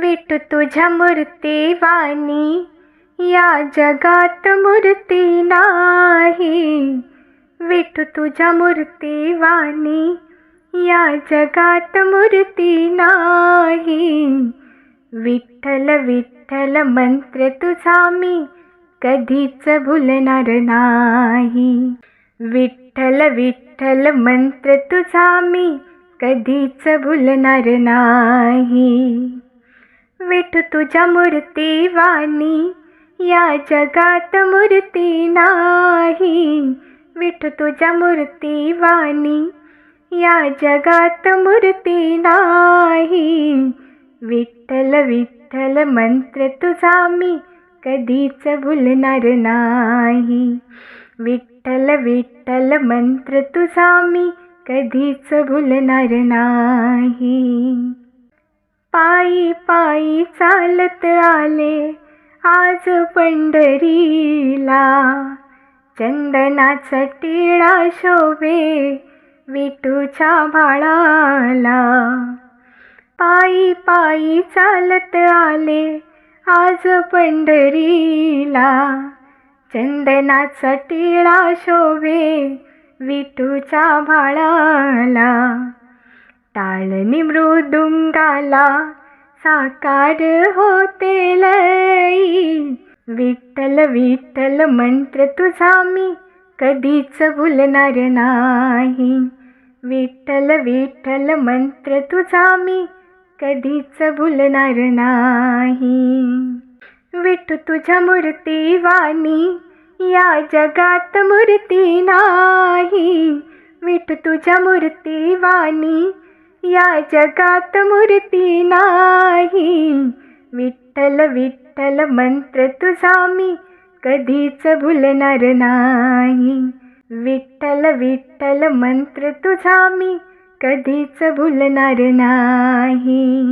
विटू तुझ्या मूर्ती वाणी. या जगात मूर्ती नाही. विटू तुझ्या मूर्ती वाणी. या जगात मूर्ती नाही. विठ्ठल विठ्ठल मंत्र तुझा मी कधीच भुलणार नाही. विठ्ठल विठ्ठल मंत्र तुझा मी कधीच भुलणार नाही. विठ तुझ्या मूर्ती वाणी. या जगात मूर्ती नाही. विठ तुझ्या मूर्ती वाणी. या जगात मूर्ती नाही. विठ्ठल विठ्ठल मंत्र तुझा मी कधीच भुलणार नाही. विठ्ठल विठ्ठल मंत्र तुझा मी कधीच भुलणार नाही. पायी पायी चालत आले आज पंढरीला. चंदनाचा टिळा शोभे विटूच्या भाळाला पायी पायी चालत आले आज पंढरीला. चंदनाचा टिळा शोभे विटूच्या भाळाला टाळणी मृदुंगाला साकार होते लई. विठ्ठल विठ्ठल मंत्र तुझा मी कधीच भुलणार नाही. विठ्ठल विठ्ठल मंत्र तुझा मी कधीच भुलणार नाही. विठू तुझ्या मूर्ती वाणी या जगात मूर्ती नाही. विठू तुझ्या मूर्ती वाणी या जगात मूर्ती नाही. विठ्ठल विठ्ठल मंत्र तुझा मी कधीच भुलणार नाही. विठ्ठल विठ्ठल मंत्र तुझा मी कधीच भुलणार नाही.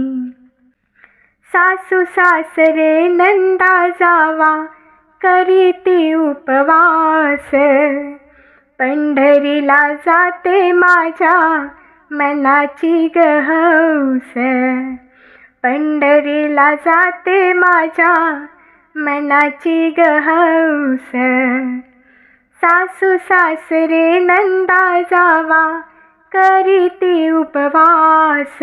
सासू सासरे नंदा जावा करीती उपवास. पंढरीला जाते माझ्या मनाची गहौस पंढरीला जाते माझ्या मनाची गहौस. सासू सासरे नंदा जावा करीती उपवास.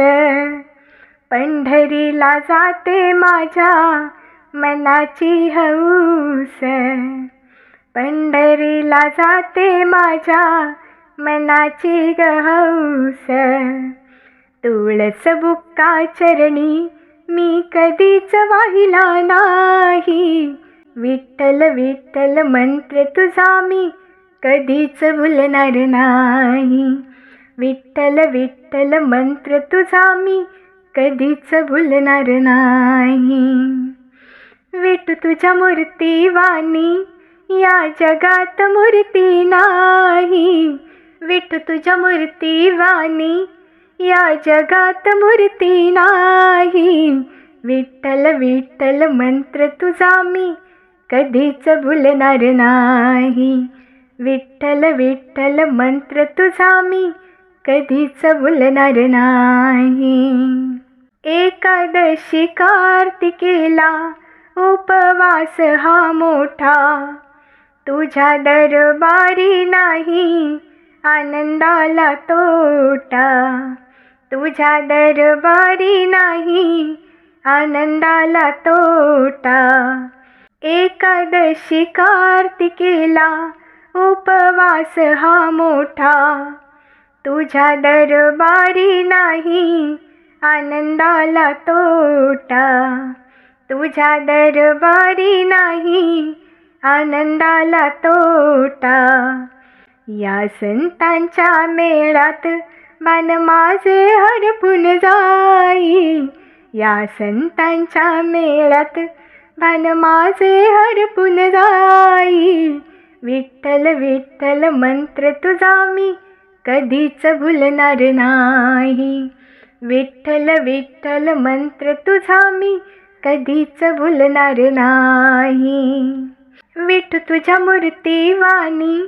पंढरीला जाते माझ्या मनाची हौस. पंढरीला जाते माझ्या मनाची गहौस तुळस बुक्का चरणी मी कधीच वाहिला नाही. विठ्ठल विठ्ठल मंत्र तुझा मी कधीच भुलणार नाही. विठ्ठल विठ्ठल मंत्र तुझा मी कधीच भुलणार नाही. विठू तुझ्या मूर्ती वाणी या जगात मूर्ती नाही. विठ तुझ्या मूर्ती वाणी. या जगात मूर्ती नाही. विठ्ठल विठ्ठल मंत्र तुझा मी कधीच भुलणार नाही. विठ्ठल विठ्ठल मंत्र तुझा मी कधीच भुलणार नाही. एकादशी कार्तिकेला उपवास हा मोठा. तुझ्या दरबारी नाही. आनंदाला तोटा. तुझ्या दरबारी नाही आनंदाला तोटा. एकादशी कार्तिकेला उपवास हा मोठा. तुझ्या दरबारी नाही आनंदाला तोटा. तुझ्या दरबारी नाही आनंदाला तोटा. या संतांच्या मेळात मन माझे हरपून जाई. या संतांच्या मेळात भान माझे हरपून जाई. विठ्ठल विठ्ठल मंत्र तुझा मी कधीच भुलणार नाही. विठ्ठल विठ्ठल मंत्र तुझा मी कधीच भुलणार नाही. विठ तुझ्या मूर्ती वाणी